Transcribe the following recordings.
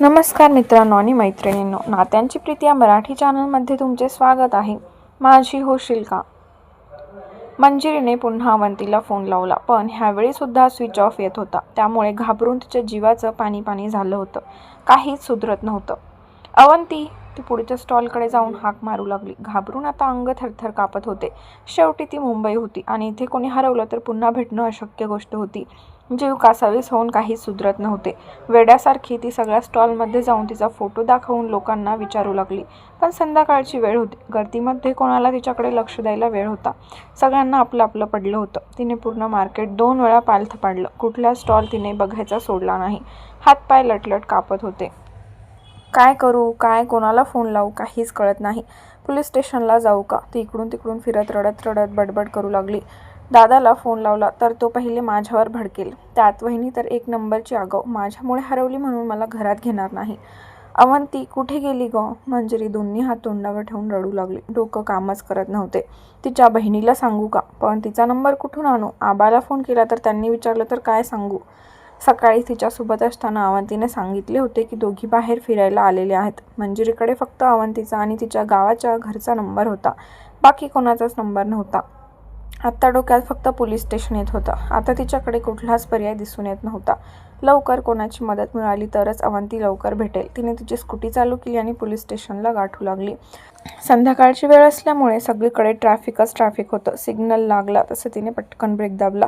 नमस्कार मित्रांनो आणि मैत्रिणींनो नात्यांची प्रीती या मराठी चॅनलमध्ये तुमचे स्वागत आहे. माझी होशील का मंजिरीने पुन्हा अवंतीला फोन लावला पण ह्यावेळी सुद्धा स्विच ऑफ येत होता. त्यामुळे घाबरून तिच्या जीवाचं पाणी पाणी झालं होतं. काहीच सुधरत नव्हतं. अवंती ती पुढच्या स्टॉलकडे जाऊन हाक मारू लागली. घाबरून आता अंग थरथर कापत होते. शेवटी ती मुंबई होती आणि इथे कोणी हरवलं तर पुन्हा भेटणं अशक्य गोष्ट होती. म्हणजे जीव कासावीस होऊन काहीच सुधरत नव्हते. वेड्यासारखी ती सगळ्या स्टॉलमध्ये जाऊन तिचा फोटो दाखवून लोकांना विचारू लागली. पण संध्याकाळची वेळ होती. गर्दीमध्ये कोणाला तिच्याकडे लक्ष द्यायला वेळ होता. सगळ्यांना आपलं आपलं पडलं होतं. तिने पूर्ण मार्केट दोन वेळा पालथ पाडलं. कुठला स्टॉल तिने बघायचा सोडला नाही. हातपाय लटलट कापत होते. काय करू? काय? कोणाला फोन लावू? काहीच कळत नाही. पोलीस स्टेशनला जाऊ का? ती इकडून तिकडून फिरत रडत रडत बडबड करू लागली. दादाला फोन लावला तर तो पहिले माझ्यावर भडकेल. त्यात वहिनी तर एक नंबरची आगाऊ माझ्यामुळे हरवली म्हणून मला घरात घेणार नाही. अवंती कुठे गेली ग? मंजिरी दोन्ही हात तोंडावर ठेवून रडू लागली. डोकं कामच करत नव्हते. तिच्या बहिणीला सांगू का? पण तिचा नंबर कुठून आणू? आबाला फोन केला तर त्यांनी विचारलं तर काय सांगू? सकाळी तिच्यासोबत असताना अवंतीने सांगितले होते की दोघी बाहेर फिरायला आलेले आहेत. मंजिरीकडे फक्त अवंतीचा आणि तिच्या गावाच्या घरचा नंबर होता. बाकी कोणाचाच नंबर नव्हता. आत्ता डोक्यात फक्त पोलीस स्टेशन येत होतं. आता तिच्याकडे कुठलाच पर्याय दिसून येत नव्हता. लवकर कोणाची मदत मिळाली तरच अवंती लवकर भेटेल. तिने तिची स्कूटी चालू केली आणि पोलीस स्टेशनला गाठू लागली. संध्याकाळची वेळ असल्यामुळे सगळीकडे ट्रॅफिकच ट्रॅफिक होतं. सिग्नल लागला तसं तिने पटकन ब्रेक दाबला.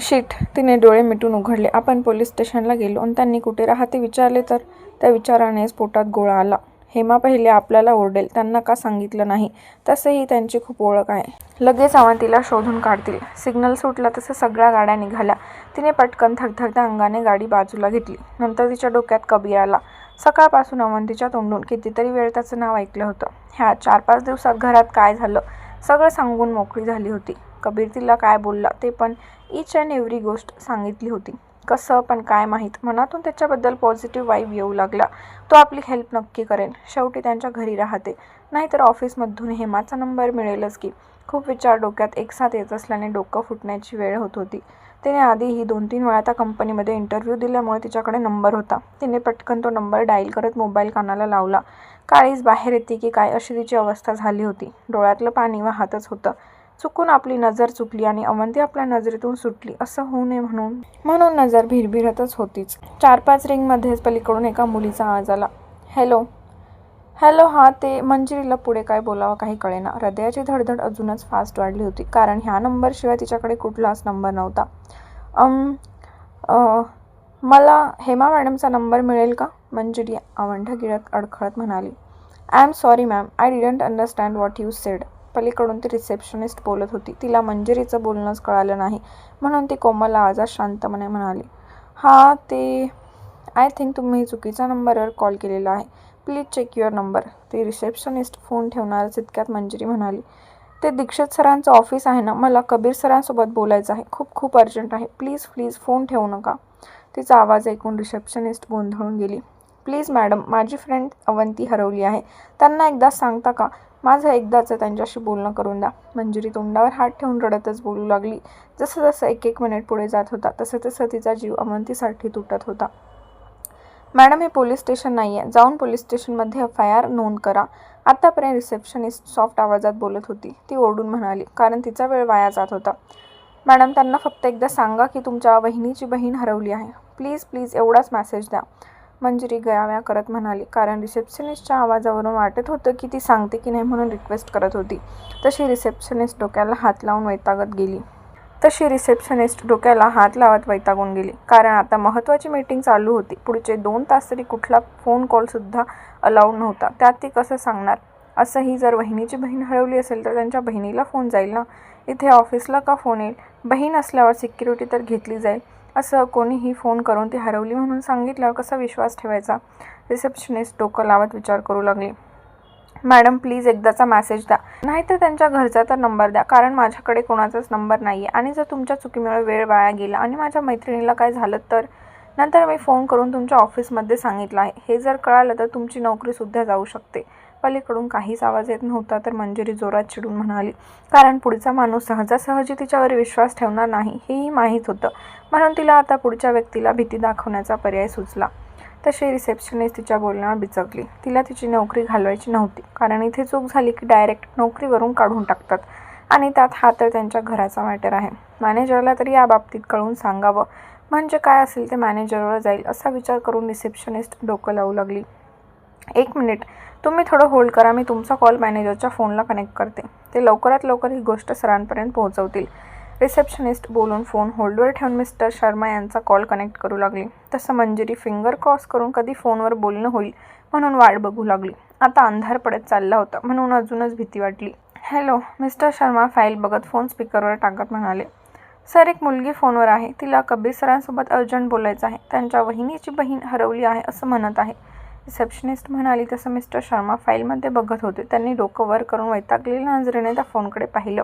शीट तिने डोळे मिटून उघडले. आपण पोलीस स्टेशनला गेलो आणि त्यांनी कुठे राहते विचारले तर? त्या विचारानेच पोटात गोळा आला. हेमा पहिले आपल्याला ओरडेल त्यांना का सांगितलं नाही? तसेही त्यांची खूप ओळख आहे. लगेच अवंतीला शोधून काढतील. सिग्नल सुटला तसं सगळ्या गाड्या निघाल्या. तिने पटकन थरथरत्या अंगाने गाडी बाजूला घेतली. नंतर तिच्या डोक्यात कबीर आला. सकाळपासून अवंतीच्या तोंडून कितीतरी वेळ त्याचं नाव ऐकलं होतं. ह्या चार पाच दिवसात घरात काय झालं? सगळं सांगून मोकळी झाली होती. कबीर तिला काय बोलला ते पण ईच अँड एव्हरी गोष्ट सांगितली होती. कसं पण काय माहीत. मनातून त्याच्याबद्दल पॉझिटिव्ह वाईब येऊ लागला. तो आपली हेल्प नक्की करेन. शेवटी त्यांच्या घरी राहते. नाहीतर ऑफिसमधून हेमाचा नंबर मिळेलच की. खूप विचार डोक्यात एकसाथ येत असल्याने डोकं फुटण्याची वेळ होत होती. तिने आधीही दोन तीन वेळा त्या कंपनीमध्ये इंटरव्ह्यू दिल्यामुळे तिच्याकडे नंबर होता. तिने पटकन तो नंबर डायल करत मोबाईल कानाला लावला. काळीच बाहेर येते की काय अशी तिची अवस्था झाली होती. डोळ्यातलं पाणी वाहतच होतं. चुकून आपली नजर चुकली आणि अवंती आपल्या नजरेतून सुटली. असं होऊ नये म्हणून. म्हणून नजर भिरभिरतच होतीच. चार पाच रिंगमध्येच पलीकडून एका मुलीचा आवाज आला. हॅलो. हॅलो हां ते मंजिरीला पुढे काय बोलावं काही कळेना. हृदयाची धडधड अजूनच फास्ट वाढली होती कारण ह्या नंबरशिवाय तिच्याकडे कुठलाच नंबर नव्हता. अम मला हेमा मॅडमचा नंबर मिळेल का? मंजिरी आवंढ गिळत अडखळत म्हणाली. I am sorry ma'am I didn't understand what you said पलीकडून ती रिसेप्शनिस्ट बोलत होती. तिला मंजिरीचं बोलणंच कळालं नाही. म्हणून ती कोमल आवाजात शांतपणे म्हणाली हां ते आय थिंक तुम्ही चुकीच्या नंबरवर कॉल केलेला आहे. Please check your number. ती रिसेप्शनिस्ट फोन ठेवणार इतक्यात मंजिरी म्हणाली ते दीक्षित सरांचं ऑफिस आहे ना? मला कबीर सरांसोबत बोलायचं आहे. खूप खूप अर्जंट आहे. प्लीज प्लीज फोन ठेवू नका. तिचा आवाज ऐकून रिसेप्शनिस्ट गोंधळून गेली प्लीज मॅडम माझी फ्रेंड अवंती हरवली आहे. त्यांना एकदा सांगता का? माझं एकदाचं त्यांच्याशी बोलणं करून द्या. मंजिरी तोंडावर हात ठेवून रडतच बोलू लागली. जसं जसं एक एक मिनिट पुढे जात होता तसं तसं तिचा जीव अमंतीसाठी तुटत होता. मॅडम हे पोलीस स्टेशन नाही आहे जाऊन पोलीस स्टेशनमध्ये एफ आय आर नोंद करा. आत्तापर्यंत रिसेप्शनिस्ट सॉफ्ट आवाजात बोलत होती. ती ओरडून म्हणाली कारण तिचा वेळ वाया जात होता. मॅडम त्यांना फक्त एकदा सांगा की तुमच्या वहिनीची बहीण हरवली आहे. प्लीज प्लीज एवढाच मॅसेज द्या. मंजिरी गयाव्या करत म्हणाली. कारण रिसेप्शनिस्टच्या आवाजावरून वाटत होतं की ती सांगते की नाही म्हणून रिक्वेस्ट करत होती. तशी रिसेप्शनिस्ट डोक्याला हात लावून वैतागत गेली. तशी रिसेप्शनिस्ट डोक्याला हात लावत वैतागून गेली. कारण आता महत्त्वाची मीटिंग चालू होती. पुढचे दोन तास तरी कुठला फोन कॉलसुद्धा अलाउड नव्हता. त्यात ती कसं सांगणार? असंही जर बहिणीची बहीण हरवली असेल तर त्यांच्या बहिणीला फोन जाईल ना? इथे ऑफिसला का फोन येईल? बहीण असल्यावर सिक्युरिटी तर घेतली जाईल. असं कोणीही फोन करून ती हरवली म्हणून सांगितल्यावर कसा विश्वास ठेवायचा? रिसेप्शनिस्ट डोकं लावत विचार करू लागली. मॅडम प्लीज एकदाचा मॅसेज द्या. नाहीतर त्यांच्या घरचा तर नंबर द्या कारण माझ्याकडे कोणाचाच नंबर नाही आहे आणि जर तुमच्या चुकीमुळे वेळ वाया गेला आणि माझ्या मैत्रिणीला काय झालं तर? नंतर मी फोन करून तुमच्या ऑफिसमध्ये सांगितलं आहे. हे जर कळालं तर तुमची नोकरीसुद्धा जाऊ शकते. पलीकडून काहीच आवाज येत नव्हता तर मंजिरी जोरात चिडून म्हणाली कारण पुढचा माणूस सहजासहजी तिच्यावर विश्वास ठेवणार नाही हेही माहीत होतं म्हणून तिला आता पुढच्या व्यक्तीला भीती दाखवण्याचा पर्याय सुचला. तशी रिसेप्शनिस्ट तिच्या बोलण्यावर बिचकली. तिला तिची नोकरी घालवायची नव्हती कारण इथे चूक झाली की डायरेक्ट नोकरीवरून काढून टाकतात. आणि त्यात हा तर त्यांच्या घराचा मॅटर आहे. मॅनेजरला तरी या बाबतीत कळून सांगावं. म्हणजे काय असेल ते मॅनेजरवर जाईल असा विचार करून रिसेप्शनिस्ट डोकं लावू लागली. एक मिनिट. तुम्ही थोडं होल्ड करा मी तुमचा कॉल मॅनेजरच्या फोनला कनेक्ट करते. ते लवकरात लवकर ही गोष्ट सरांपर्यंत पोहोचवतील. रिसेप्शनिस्ट बोलून फोन होल्डवर ठेवून मिस्टर शर्मा यांचा कॉल कनेक्ट करू लागली. तसं मंजिरी फिंगर क्रॉस करून कधी फोनवर बोलणं होईल म्हणून वाट बघू लागली. आता अंधार पडत चालला होता म्हणून अजूनच भीती वाटली. हॅलो मिस्टर शर्मा फाईल बघत फोन स्पीकरवर टाकत म्हणाले. सर एक मुलगी फोनवर आहे. तिला कबीर सरांसोबत अर्जंट बोलायचं आहे. त्यांच्या वहिनीची बहीण हरवली आहे असं म्हणत आहे. रिसेप्शनिस्ट म्हणाली तसं मिस्टर शर्मा फाईलमध्ये बघत होते. त्यांनी डोकं वर करून वैतागलेल्या नजरेने त्या फोनकडे पाहिलं.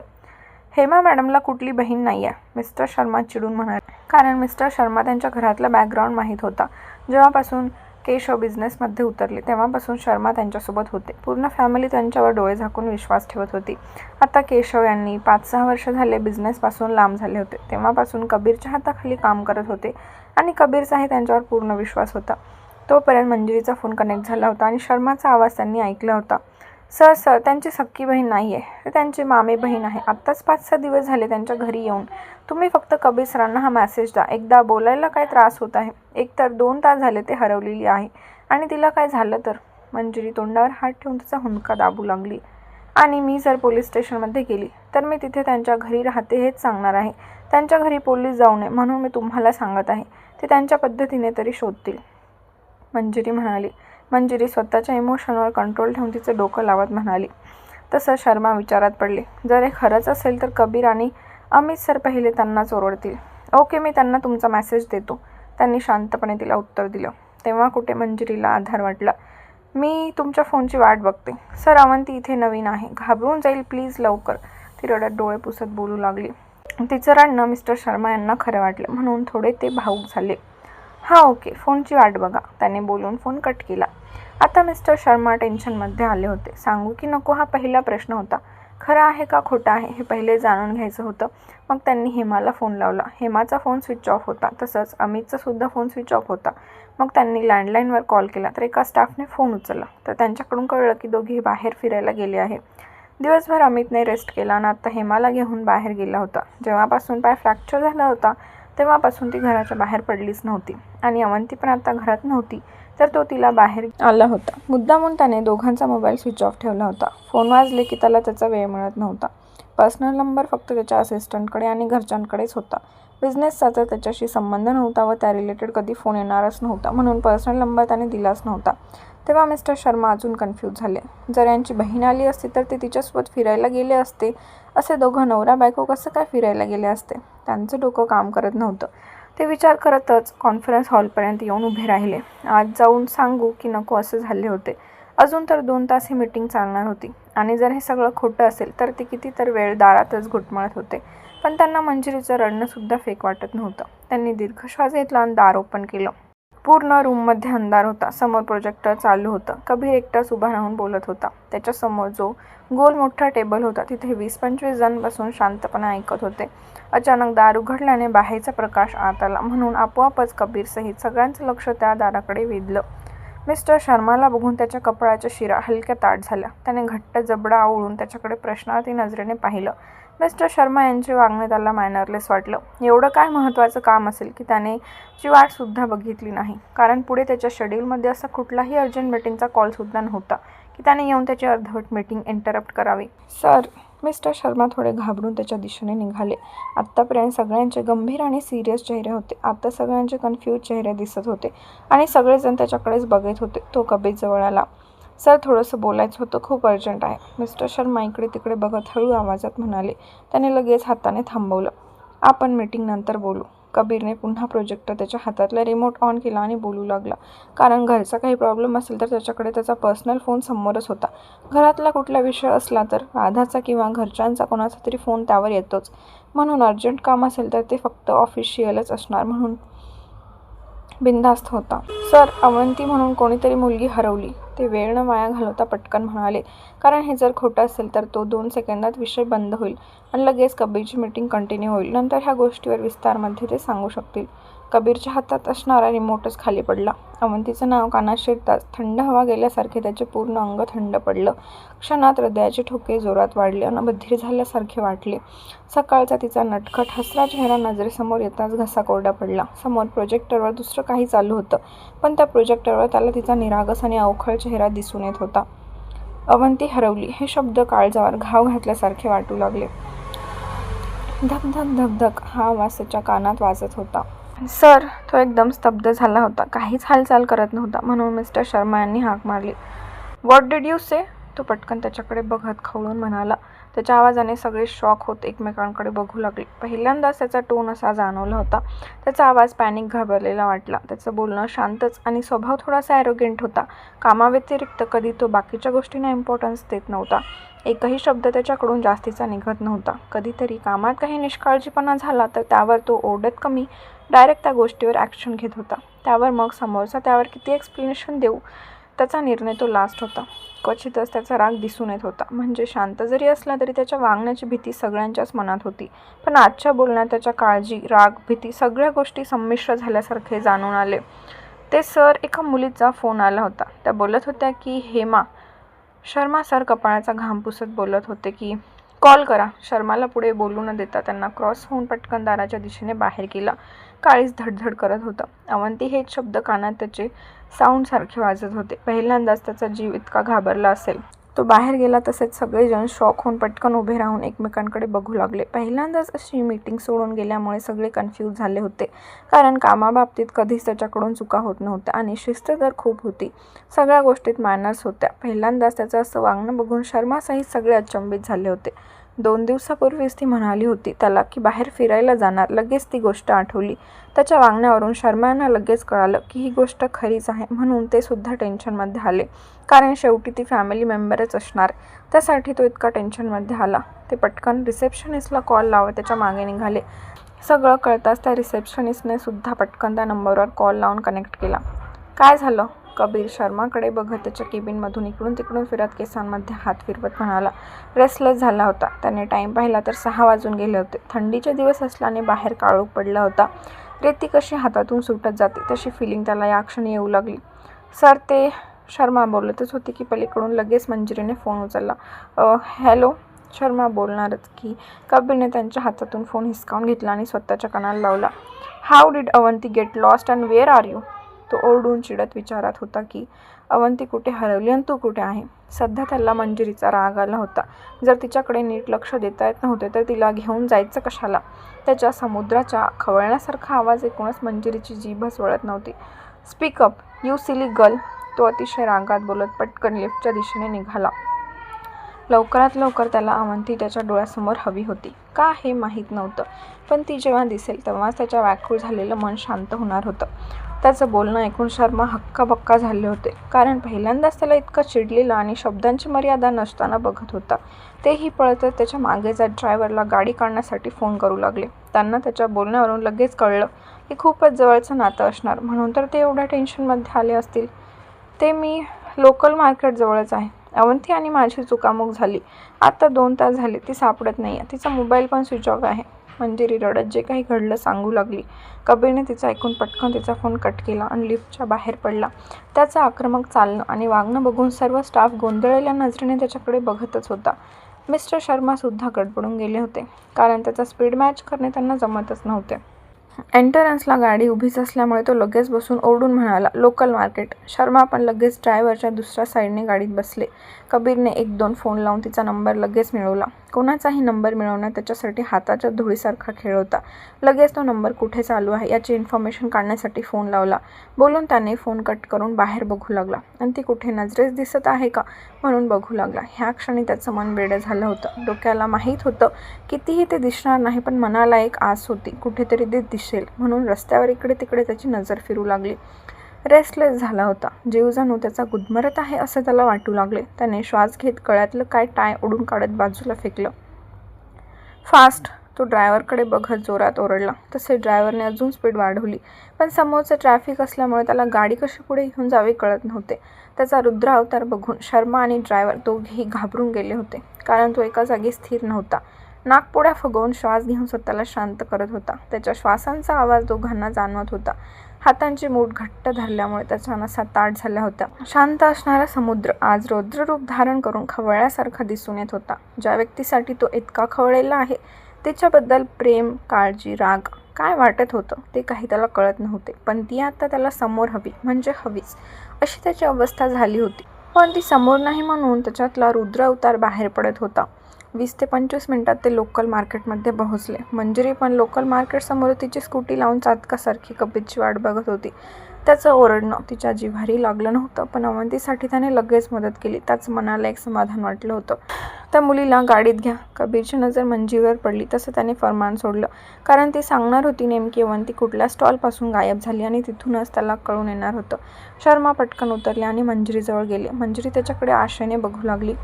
हेमा मॅडमला कुठली बहीण नाही आहे मिस्टर शर्मा चिडून म्हणाले. कारण मिस्टर शर्मा त्यांच्या घरातला बॅकग्राऊंड माहीत होता. जेव्हापासून केशव बिझनेसमध्ये उतरले तेव्हापासून शर्मा त्यांच्यासोबत होते. पूर्ण फॅमिली त्यांच्यावर डोळे झाकून विश्वास ठेवत होती. आता केशव यांनी पाच सहा वर्ष झाले बिझनेसपासून लांब झाले होते. तेव्हापासून कबीरच्या हाताखाली काम करत होते आणि कबीरचाही त्यांच्यावर पूर्ण विश्वास होता. तोपर्यंत मंजिरीचा फोन कनेक्ट झाला होता आणि शर्माचा आवाज त्यांनी ऐकला होता. सर सर त्यांची सख्खी बहीण नाही आहे तर त्यांची मामी बहीण आहे. आत्ताच पाच सहा दिवस झाले त्यांच्या घरी येऊन. तुम्ही फक्त कबीर सरांना हा मेसेज द्या. एकदा बोलायला काय त्रास होत आहे? एक तर दोन तास झाले ते हरवलेली आहे. आणि तिला काय झालं तर? मंजिरी तोंडावर हात ठेवून तिचा हुंदका दाबू लागली. आणि मी जर पोलीस स्टेशनमध्ये गेली तर मी तिथे त्यांच्या घरी राहते हेच सांगणार आहे. त्यांच्या घरी पोलीस जाऊ नये म्हणून मी तुम्हाला सांगत आहे. ते त्यांच्या पद्धतीने तरी शोधतील. मंजिरी म्हणाली. मंजिरी स्वतःच्या इमोशनवर कंट्रोल ठेवून तिचं डोकं लावत म्हणाली. तसं शर्मा विचारात पडले. जर हे खरंच असेल तर कबीर आणि अमित सर पहिले त्यांनाच ओरडतील. ओके मी त्यांना तुमचा मेसेज देतो. त्यांनी शांतपणे तिला उत्तर दिलं. तेव्हा कुठे मंजिरीला आधार वाटला. मी तुमच्या फोनची वाट बघते. सर अवंती इथे नवीन आहे. घाबरून जाईल प्लीज लवकर. ती रडत डोळे पुसत बोलू लागली. तिचं रडणं मिस्टर शर्मा यांना खरं वाटलं. म्हणून थोडे ते भाऊक झाले. हां ओके. फोनची वाट बघा. त्याने बोलून फोन कट केला. आता मिस्टर शर्मा टेन्शनमध्ये आले होते. सांगू की नको हा पहिला प्रश्न होता. खरं आहे का खोटं आहे हे पहिले जाणून घ्यायचं होतं. मग त्यांनी हेमाला फोन लावला. हेमाचा फोन स्विच ऑफ होता. तसंच अमितचा सुद्धा फोन स्विच ऑफ होता. मग त्यांनी लँडलाईनवर कॉल केला तर एका स्टाफने फोन उचलला. तर त्यांच्याकडून कळलं की दोघे बाहेर फिरायला गेले आहे. दिवसभर अमितने रेस्ट केला आणि आता हेमाला घेऊन बाहेर गेला होता. जेव्हापासून पाय फ्रॅक्चर झाला होता तेव्हापासून ती घराच्या बाहेर पडलीच नव्हती. आणि अवंती पण आता घरात नव्हती तर तो तिला बाहेर आला होता. मुद्दामून त्याने दोघांचा मोबाईल स्विच ऑफ ठेवला होता. फोन वाजले की त्याला त्याचा वेळ मिळत नव्हता. पर्सनल नंबर फक्त त्याच्या असिस्टंटकडे आणि घरच्यांकडेच होता. बिझनेसचा तर त्याच्याशी संबंध नव्हता व त्या रिलेटेड कधी फोन येणारच नव्हता म्हणून पर्सनल नंबर त्याने दिलाच नव्हता. तेव्हा मिस्टर शर्मा अजून कन्फ्यूज झाले. जर यांची बहीण आली असती तर ते तिच्यासोबत फिरायला गेले असते असे दोघं नवरा बायको कसं काय फिरायला गेले असते? त्यांचं डोकं काम करत नव्हतं. ते विचार करतच कॉन्फरन्स हॉलपर्यंत येऊन उभे राहिले. आज जाऊन सांगू की नको असं झाले होते. अजून तर दोन तास ही मीटिंग चालणार होती. आणि जर हे सगळं खोटं असेल तर ते किती तर वेळ दारातच घुटमळत होते. पण त्यांना मंजिरीचं रडणंसुद्धा फेक वाटत नव्हतं. त्यांनी दीर्घश्वास घेतला आणि दार ओपन केलं. पूर्ण रूममध्ये अंधार होता. समोर प्रोजेक्टर चालू होतं. कबीर एकटाच उभा राहून बोलत होता. त्याच्यासमोर जो गोल मोठा टेबल होता तिथे वीस पंचवीस जण बसून शांतपणे ऐकत होते. अचानक दार उघडल्याने बाहेरचा प्रकाश आत आला. म्हणून आपोआपच कबीरसहित सगळ्यांचं लक्ष त्या दाराकडे वेधलं. मिस्टर शर्माला बघून त्याच्या कपाळाच्या शिरा हलक्या ताट झाल्या. त्याने घट्ट जबडा आवळून त्याच्याकडे प्रश्नार्थी नजरेने पाहिलं. मिस्टर शर्मा यांचे वागणे त्याला मायनरलेस वाटलं. एवढं काय महत्त्वाचं काम असेल की त्याने ची वाटसुद्धा बघितली नाही. कारण पुढे त्याच्या शेड्यूलमध्ये असा कुठलाही अर्जंट मीटिंगचा कॉलसुद्धा नव्हता की त्याने येऊन त्याची अर्धवट मीटिंग इंटरप्ट करावी. सर मिस्टर शर्मा थोडे घाबरून त्याच्या दिशेने निघाले. आत्तापर्यंत सगळ्यांचे गंभीर आणि सिरियस चेहरे होते. आता सगळ्यांचे कन्फ्यूज चेहरे दिसत होते आणि सगळेजण त्याच्याकडेच बघत होते. तो कबीर जवळ आला. सर थोडंसं बोलायचं होतं. खूप अर्जंट आहे. मिस्टर शर्मा इकडे तिकडे बघत हळू आवाजात म्हणाले त्याने लगेच हाताने थांबवलं. आपण मीटिंग नंतर बोलू. कबीरने पुन्हा प्रोजेक्टर त्याच्या हातातला रिमोट ऑन केला आणि बोलू लागला कारण घरचा काही प्रॉब्लेम असेल तर त्याच्याकडे त्याचा पर्सनल फोन समोरच होता. घरातला कुठला विषय असला तर राधाचा किंवा घरच्यांचा कोणाचा तरी फोन त्यावर येतोच. म्हणून अर्जंट काम असेल तर ते फक्त ऑफिशियलच असणार. म्हणून बिनधास्त होता. सर अवंती म्हणून कोणीतरी मुलगी हरवली. ते वेळ न वाया घालवता पटकन म्हणाले कारण हे जर खोटं असेल तर तो दोन सेकंदात विषय बंद होईल आणि लगेच कबीरची मीटिंग कंटिन्यू होईल. नंतर ह्या गोष्टीवर विस्तारमध्ये ते सांगू शकतील. कबीरच्या हातात असणारा रिमोटच खाली पडला. अवंतीचं नाव कानात शिरताच थंड हवा गेल्यासारखे त्याचे पूर्ण अंग थंड पडलं. क्षणात हृदयाचे ठोके जोरात वाढले. अन बधीर झाल्यासारखे वाटले. सकाळचा तिचा नटखट हसरा चेहरा नजरेसमोर येताच घसा कोरडा पडला. समोर प्रोजेक्टरवर दुसरं काही चालू होतं. पण त्या प्रोजेक्टरवर त्याला तिचा निरागस आणि अवखळ चेहरा दिसून येत होता. अवंती हरवली. हे शब्द काळजावर घाव घातल्यासारखे वाटू लागले. धक धक धक धक हा आवाज त्याच्या कानात वाजत होता. सर तो एकदम स्तब्ध झाला होता. काहीच हालचाल करत नव्हता म्हणून मिस्टर शर्मा यांनी हाक मारली. व्हॉट डिड यू से तो पटकन त्याच्याकडे बघत खवळून म्हणाला. त्याच्या आवाजाने सगळे शॉक होत एकमेकांकडे बघू लागले. पहिल्यांदाच त्याचा टोन असा जाणवला होता. त्याचा आवाज पॅनिक घाबरलेला वाटला. त्याचं बोलणं शांतच आणि स्वभाव थोडासा ॲरोगेंट होता. कामाव्यतिरिक्त कधी तो बाकीच्या गोष्टींना इम्पॉर्टन्स देत नव्हता. एकही शब्द त्याच्याकडून जास्तीचा निघत नव्हता. कधीतरी कामात काही निष्काळजीपणा झाला तर त्यावर तो ओढत कमी डायरेक्ट त्या गोष्टीवर ॲक्शन घेत होता. त्यावर मग समोरचा त्यावर किती एक्सप्लेनेशन देऊ? त्याचा निर्णय तो लास्ट होता. क्वचितच त्याचा राग दिसून येत होता. म्हणजे शांत जरी असला तरी त्याच्या वागण्याची भीती सगळ्यांच्याच मनात होती. पण आजच्या बोलण्यात त्याच्या काळजी राग भीती सगळ्या गोष्टी संमिश्र झाल्यासारखे जाणून आले. ते सर एका मुलीचा फोन आला होता. त्या बोलत होत्या की हेमा. शर्मा सर कपाळाचा घाम पुसत बोलत होते की कॉल करा. शर्माला पुढे बोलू न देता त्यांना क्रॉस होऊन पटकन दाराच्या दिशेने बाहेर गेला. काळीच धडधड करत होता. अवंती हेच शब्द कानात त्याचे साऊंडसारखे वाजत होते. पहिल्यांदाच त्याचा जीव इतका घाबरला असेल. तो बाहेर गेला तसेच सगळेजण शॉक होऊन पटकन उभे राहून एकमेकांकडे बघू लागले. पहिल्यांदाच अशी मीटिंग सोडून गेल्यामुळे सगळे कन्फ्यूज झाले होते. कारण कामाबाबतीत कधीच त्याच्याकडून चुका होत नव्हत्या आणि शिस्त तर खूप होती. सगळ्या गोष्टीत मॅनर्स होत्या. पहिल्यांदाच त्याचं असं वागणं बघून शर्मासहित सगळे अचंबित झाले होते. दोन दिवसापूर्वीच ती म्हणाली होती त्याला की बाहेर फिरायला जाणार. लगेच ती गोष्ट आठवली. त्याच्या वागण्यावरून शर्मांना लगेच कळालं की ही गोष्ट खरीच आहे म्हणून ते सुद्धा टेन्शनमध्ये आले. कारण शेवटी ती फॅमिली मेंबरच असणार. त्यासाठी तो इतका टेन्शनमध्ये आला. ते पटकन रिसेप्शनिस्टला कॉल लावत त्याच्यामागे निघाले. सगळं कळताच त्या रिसेप्शनिस्टने सुद्धा पटकन त्या नंबरवर कॉल लावून कनेक्ट केला. काय झालं? कबीर शर्माकडे बघत त्याच्या केबिनमधून इकडून तिकडून फिरत केसांमध्ये हात फिरवत म्हणाला रेस्टलेस झाला होता. त्याने टाईम पाहिला तर सहा वाजून गेले होते. थंडीचे दिवस असल्याने बाहेर काळोख पडला होता. रेती कशी हातातून सुटत जाते तशी फिलिंग त्याला या क्षणी येऊ लागली. सर ते शर्मा बोलतच होती की पलीकडून लगेच मंजिरीने फोन उचलला. हॅलो शर्मा बोलणारच की कबीरने त्यांच्या हातातून फोन हिसकावून घेतला आणि स्वतःच्या कानाला लावला. How did Avanti get lost and where are you तो ओरडून चिडत विचारात होता की अवंती कुठे हरवली आणि तू कुठे आहे? सध्या त्याला मंजिरीचा राग आला होता. जर तिच्याकडे नीट लक्ष देता येत नव्हते तर तिला घेऊन जायचं कशाला? त्याच्या समुद्राच्या खवळण्यासारखा आवाज ऐकूनच मंजिरीची जीभच वळत नव्हती. स्पीकअप यू सिली गर्ल तो अतिशय रागात बोलत पटकन लिफ्टच्या दिशेने निघाला. लवकरात लवकर त्याला अवंती त्याच्या डोळ्यासमोर हवी होती. का हे माहीत नव्हतं. पण ती जेव्हा दिसेल तेव्हाच त्याच्या व्याकुळ झालेलं मन शांत होणार होतं. त्याचं बोलणं ऐकून शर्मा हक्काबक्का झाले होते. कारण पहिल्यांदाच त्याला इतकं चिडलेलं आणि शब्दांची मर्यादा नसताना बघत होता. तेही पळतच त्याच्यामागे जात ड्रायव्हरला गाडी काढण्यासाठी फोन करू लागले. त्यांना त्याच्या बोलण्यावरून लगेच कळलं की खूपच जवळचं नातं असणार. म्हणून तर ते एवढ्या टेन्शनमध्ये आले असतील. ते मी लोकल मार्केट जवळच आहे. अवंती आणि माझी चुकामुक झाली. आता दोन तास झाले ती सापडत नाही आहे तिचा मोबाईल पण स्विच ऑफ आहे. म्हणजे मंजिरी रडत जे काही घडलं सांगू लागली. कबीरने तिचं ऐकून पटकन तिचा फोन कट केला आणि लिफ्टच्या बाहेर पडला. त्याचं आक्रमक चालणं आणि वागणं बघून सर्व स्टाफ गोंधळलेल्या नजरेने त्याच्याकडे बघतच होता. मिस्टर शर्मासुद्धा गडबडून गेले होते कारण त्याचा स्पीड मॅच करणे त्यांना जमतच नव्हते. एंटरन्सला गाडी उभीच असल्यामुळे तो लगेच बसून ओरडून म्हणाला लोकल मार्केट. शर्मा पण लगेच ड्रायव्हरच्या दुसऱ्या साईडने गाडीत बसले. कबीरने एक दोन फोन लावून तिचा नंबर लगेच मिळवला. कोणाचाही नंबर मिळवणं त्याच्यासाठी हाताच्या धुळीसारखा खेळ होता. लगेच तो नंबर कुठे चालू आहे याची इन्फॉर्मेशन काढण्यासाठी फोन लावला. बोलून त्याने फोन कट करून बाहेर बघू लागला. आणि ती कुठे नजरेस दिसत आहे का? म्हणून बघू लागला. ह्या क्षणी त्याचं मन वेडं झालं होतं. डोक्याला माहीत होतं कितीही ते दिसणार नाही पण मनाला एक आस होती. कुठेतरी ते दिसेल. म्हणून रस्त्यावर इकडे तिकडे त्याची नजर फिरू लागली. रेस्टलेस झाला होता. जीवजाणू त्याचा गुदमरत आहे असे त्याला वाटू लागले. त्याने श्वास घेत कळ्यातलं काय टाय ओढून काढत बाजूला फेकलं. फास्ट तो ड्रायव्हरकडे बघत जोरात ओरडला. तसे ड्रायव्हरने अजून स्पीड वाढवली. पण समोरचं ट्रॅफिक असल्यामुळे त्याला गाडी कशी पुढे घेऊन जावी कळत नव्हते. त्याचा रुद्र अवतार बघून शर्मा आणि ड्रायव्हर दोघेही घाबरून गेले होते. कारण तो एका जागी स्थिर नव्हता. नाकपुड्या फुगवून श्वास घेऊन स्वतःला शांत करत होता. त्याच्या श्वासांचा आवाज दोघांना जाणवत होता. हातांची मूठ घट्ट धरल्यामुळे त्याच्या नसा ताट झाल्या होत्या. शांत असणारा समुद्र आज रौद्ररूप धारण करून खवळ्यासारखा दिसून येत होता. ज्या व्यक्तीसाठी तो इतका खवळलेला आहे तिच्याबद्दल प्रेम काळजी राग काय वाटत होतं ते काही त्याला कळत नव्हते. पण ती आता त्याला समोर हवी म्हणजे हवीच अशी त्याची अवस्था झाली होती. पण ती समोर नाही म्हणून त्याच्यातला रुद्र अवतार बाहेर पडत होता. वीस ते पंचवीस मिनटात ते लोकल मार्केटमध्ये पोहोचले. मंजिरी पण लोकल मार्केटसमोर तिची स्कूटी लावून चातकासारखी कपितची वाट बघत होती. त्याचं ओरडणं तिच्या जिव्हारी लागलं नव्हतं पण अवंतीसाठी त्याने लगेच मदत केली. त्याच मनाला एक समाधान वाटलं होतं. त्या मुलीला गाडीत घ्या. कबीरची नजर मंजीवर पडली. तसं त्याने फरमान सोडलं. कारण ती सांगणार होती नेमकी ती कुठल्या स्टॉलपासून गायब झाली आणि तिथूनच त्याला कळून येणार होतं. शर्मा पटकन उतरली आणि मंजिरीजवळ गेले. मंजिरी त्याच्याकडे आशेने बघू लागली.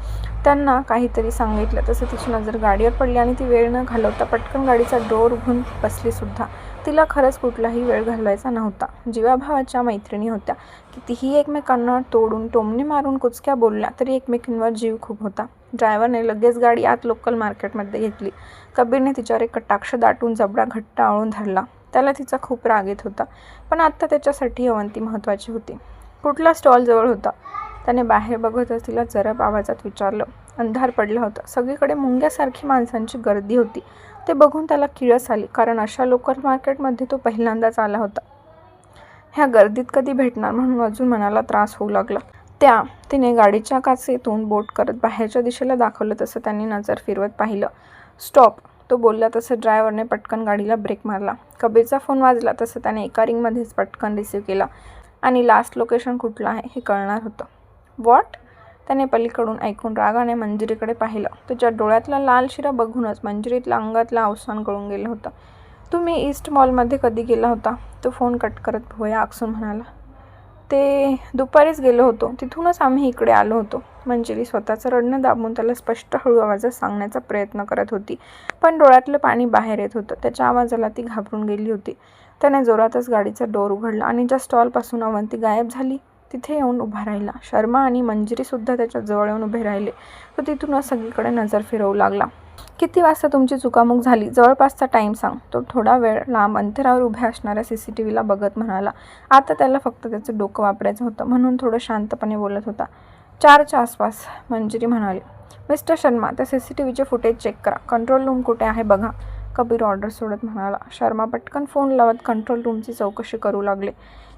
त्यांना काहीतरी सांगितलं. तसं तिची नजर गाडीवर पडली आणि ती वेळ न घालवता पटकन गाडीचा डोर उघडून बसलीसुद्धा तिला खरंच कुठलाही वेळ घालवायचा नव्हता. जीवाभावाच्या मैत्रिणी होत्या. कितीही एकमेकांना तोडून टोमणे मारून कुचक्या बोलल्या तरी एकमेकींवर जीव खूप होता. ड्रायव्हरने लगेच गाडी आत लोकल मार्केटमध्ये घेतली. कबीरने तिच्यावर एक कटाक्ष दाटून जबडा घट्ट आळून धरला. त्याला तिचा खूप राग येत होता पण आत्ता त्याच्यासाठी अवंती महत्त्वाची होती. कुठला स्टॉल जवळ होता? त्याने बाहेर बघतच तिला जरब आवाजात विचारलं. अंधार पडला होता. सगळीकडे मुंग्यासारखी माणसांची गर्दी होती. ते बघून त्याला किळस आली कारण अशा लोकल मार्केटमध्ये तो पहिल्यांदाच आला होता. ह्या गर्दीत कधी भेटणार म्हणून अजून मनाला त्रास होऊ लागला. त्या तिने गाडीच्या काचेतून बोट करत बाहेरच्या दिशेला दाखवलं तसं त्यांनी नजर फिरवत पाहिलं. स्टॉप तो बोलला तसं ड्रायव्हरने पटकन गाडीला ब्रेक मारला. कबीरचा फोन वाजला तसं त्याने एका रिंगमध्येच पटकन रिसीव केला आणि लास्ट लोकेशन कुठलं आहे हे कळणार होतं. वॉट? त्याने पलीकडून ऐकून रागाने मंजिरीकडे पाहिलं. त्याच्या डोळ्यातला लाल शिरा बघूनच मंजिरीतल्या अंगातला अवसान गळून गेलं होतं. तुम्ही ईस्ट मॉलमध्ये कधी गेला होता? तो फोन कट करत भोया आकसून म्हणाला. ते दुपारीच गेलो होतो. तिथूनच आम्ही इकडे आलो होतो. मंजिरी स्वतःचं रडणं दाबून त्याला स्पष्ट हळू आवाजात सांगण्याचा प्रयत्न करत होती. पण डोळ्यातलं पाणी बाहेर येत होतं. त्याच्या आवाजाला ती घाबरून गेली होती. त्याने जोरातच गाडीचा डोर उघडला आणि ज्या स्टॉलपासून अवंती गायब झाली तिथे येऊन उभा राहिला. शर्मा आणि मंजिरीसुद्धा त्याच्याजवळ येऊन उभे राहिले. तो तिथूनच सगळीकडे नजर फिरवू लागला. किती वाजता तुमची चुकामुक झाली? जवळपासचा टाईम सांग. तो थोडा वेळ लांब अंतरावर उभ्या असणाऱ्या सी सी टी व्हीला बघत म्हणाला आता त्याला फक्त त्याचं डोकं वापरायचं होतं म्हणून थोडं शांतपणे बोलत होता. चारच्या आसपास मंजिरी म्हणाली मिस्टर शर्मा त्या सी सी टी व्हीचे फुटेज चेक करा. कंट्रोल रूम कुठे आहे बघा. कबीर ऑर्डर सोडत म्हणाला शर्मा पटकन फोन लावत कंट्रोल रूमची चौकशी करू लागले.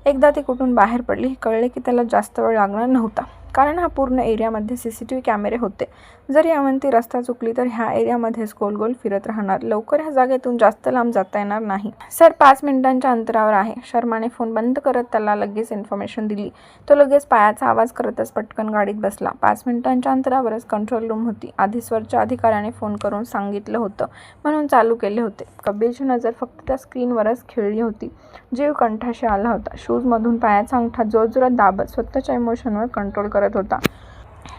एकदा ती कुठून बाहेर पडली हे कळले की त्याला जास्त वेळ लागणार नव्हता. कारण हा पूर्ण एरियामध्ये सी सी टी व्ही कॅमेरे होते. जर यावंती रस्ता चुकली तर ह्या एरियामध्येच गोल गोल फिरत राहणार. लवकर ह्या जागेतून जास्त लांब जाता येणार नाही. सर पाच मिनिटांच्या अंतरावर आहे. शर्माने फोन बंद करत त्याला लगेच इन्फॉर्मेशन दिली. तो लगेच पायाचा आवाज करतच पटकन गाडीत बसला. पाच मिनिटांच्या अंतरावरच कंट्रोल रूम होती. आधीसवरच्या अधिकाऱ्याने फोन करून सांगितलं होतं. म्हणून चालू केले होते. कबीरची नजर फक्त त्या स्क्रीनवरच खेळली होती. जीव कंठाशी आला होता. शूजमधून पायाचा अंगठा जोरजोरात दाबत स्वतःच्या इमोशनवर कंट्रोल करत करत होता.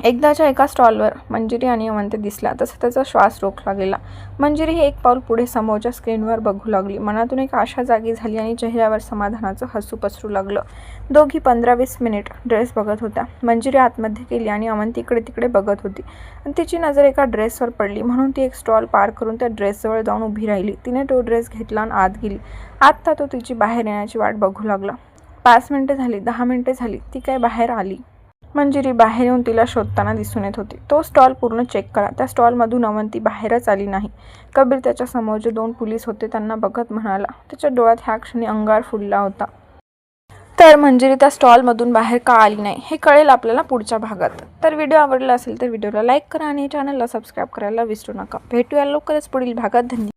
एकदाच्या एका स्टॉलवर मंजिरी आणि अवंत दिसला तसा त्याचा श्वास रोखला गेला. मंजिरी ही एक पाऊल पुढे समोरच्या स्क्रीनवर बघू लागली. मनातून एक आशा जागी झाली आणि चेहऱ्यावर समाधानाचं हसू पसरू लागलं. दोघी पंधरा वीस मिनिट ड्रेस बघत होत्या. मंजिरी आतमध्ये गेली आणि अवंत इकडे तिकडे बघत होती. आणि तिची नजर एका ड्रेसवर पडली. म्हणून ती एक स्टॉल पार करून त्या ड्रेसजवळ जाऊन उभी राहिली. तिने तो ड्रेस घेतला आणि आत गेली. आत्ता तो तिची बाहेर येण्याची वाट बघू लागला. पाच मिनिटं झाली दहा मिनिटं झाली. ती काय बाहेर आली? मंजिरी बाहेर येऊन तिला शोधताना दिसून येत होती. तो स्टॉल पूर्ण चेक करा. त्या स्टॉलमधून अवंती बाहेरच आली नाही. कबीर त्याच्यासमोर जे दोन पोलीस होते त्यांना बघत म्हणाला त्याच्या डोळ्यात ह्या क्षणी अंगार फुलला होता. तर मंजिरी त्या स्टॉलमधून बाहेर का आली नाही हे कळेल आपल्याला पुढच्या भागात. तर व्हिडिओ आवडला असेल तर व्हिडिओला लाईक करा आणि चॅनलला सबस्क्राईब करायला विसरू नका. भेटूया लवकरच पुढील भागात. धन्यवाद.